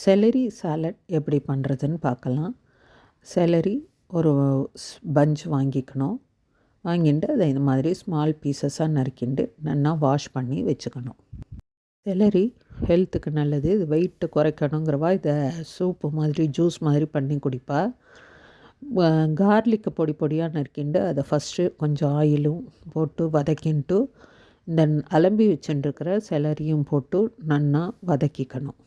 Salary salad எப்படி பண்ணுறதுன்னு பார்க்கலாம். செலரி ஒரு பஞ்ச் வாங்கிக்கணும். வாங்கிட்டு அதை இந்த மாதிரி ஸ்மால் பீசஸாக நறுக்கிண்டு நல்லா வாஷ் பண்ணி வச்சுக்கணும். செலரி ஹெல்த்துக்கு நல்லது. இது வெயிட்டு குறைக்கணுங்கிறவா இதை சூப்பு மாதிரி ஜூஸ் மாதிரி பண்ணி குடிப்பா. கார்லிக்கு பொடி பொடியாக நறுக்கிண்டு அதை ஃபஸ்ட்டு கொஞ்சம் ஆயிலும் போட்டு வதக்கின்ட்டு இந்த அலம்பி வச்சுட்டுருக்கிற செலரியும் போட்டு நன்னா வதக்கிக்கணும்.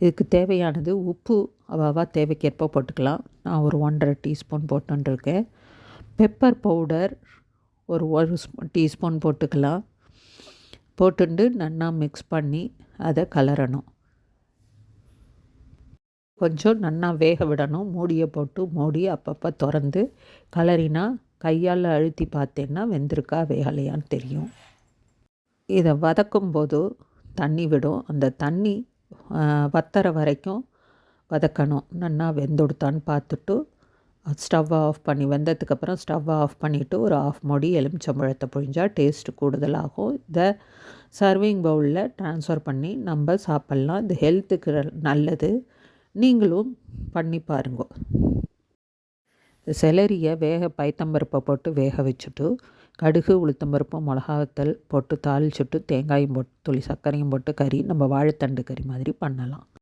இதுக்கு தேவையானது உப்பு அவாவா தேவைக்கேற்ப போட்டுக்கலாம். நான் ஒரு ஒன்றரை டீஸ்பூன் போட்டுருக்கேன் பெப்பர் பவுடர் ஒரு ஒரு டீஸ்பூன் போட்டுக்கலாம். போட்டுண்டு நன்னா மிக்ஸ் பண்ணி அதை கலரணும். கொஞ்சம் நன்னா வேக விடணும். மூடியை போட்டு மூடி அப்பப்போ திறந்து கலரினா கையால் அழுத்தி பார்த்தேன்னா வெந்திருக்கா வேகலையான்னு தெரியும். இதை வதக்கும் போது தண்ணி விடும். அந்த தண்ணி வத்தற வரைக்கும் வதக்கணும். நல்லா வெந்தொடுத்தான்னு பார்த்துட்டு ஸ்டவ்வை ஆஃப் பண்ணி வெந்ததுக்கப்புறம் ஸ்டவ்வை ஆஃப் பண்ணிவிட்டு ஒரு ஆஃப் மொடி எலுமிச்சம்பழத்தை பொழிஞ்சால் டேஸ்ட்டு கூடுதலாகும். இதை சர்விங் பவுலில் ட்ரான்ஸ்ஃபர் பண்ணி நம்ம சாப்பிட்லாம். இது ஹெல்த்துக்கு நல்லது. நீங்களும் பண்ணி பாருங்க. செலரியை வேக பைத்தம்பருப்பை போட்டு வேக வச்சுட்டு கடுகு உளுத்தம்பருப்பு மிளகாத்தல் போட்டு தாளிச்சுட்டு தேங்காயும் போட்டு துளி சர்க்கரையும் போட்டு கறி நம்ம வாழைத்தண்டு கறி மாதிரி பண்ணலாம்.